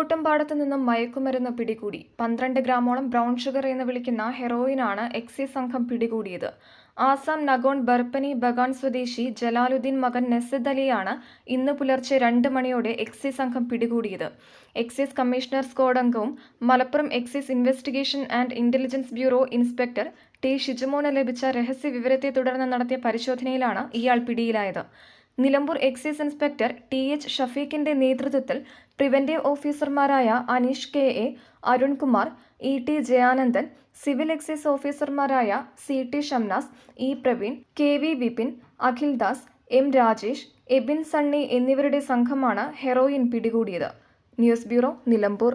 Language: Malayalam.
പൂക്കോട്ടുംപാടത്ത് നിന്നും മയക്കുമരുന്ന് പിടികൂടി. പന്ത്രണ്ട് ഗ്രാമോളം ബ്രൗൺ ഷുഗർ എന്ന് വിളിക്കുന്ന ഹെറോയിനാണ് എക്സൈസ് സംഘം പിടികൂടിയത്. ആസാം നഗോൺ ബർപ്പനി ബഗാൻ സ്വദേശി ജലാലുദ്ദീൻ മകൻ നസിദ് അലിയാണ് ഇന്ന് പുലർച്ചെ രണ്ട് മണിയോടെ എക്സൈസ് സംഘം പിടികൂടിയത്. എക്സൈസ് കമ്മീഷണർ സ്ക്വാഡ് അംഗവും Malappuram excise investigation and intelligence bureau inspector T Shijumon ലഭിച്ച രഹസ്യ വിവരത്തെ തുടർന്ന് നടത്തിയ പരിശോധനയിലാണ് ഇയാൾ പിടിയിലായത്. Nilambur excise inspector T H ഷഫീഖിന്റെ നേതൃത്വത്തിൽ പ്രിവന്റീവ് ഓഫീസർമാരായ Aneesh K A Arunkumar E T Jayanandan civil excise ഓഫീസർമാരായ C T Shamnas E Praveen K V Vipin Akhil Das M Rajesh Ebin Sunny എന്നിവരുടെ സംഘമാണ് ഹെറോയിൻ പിടികൂടിയത്. News bureau Nilambur.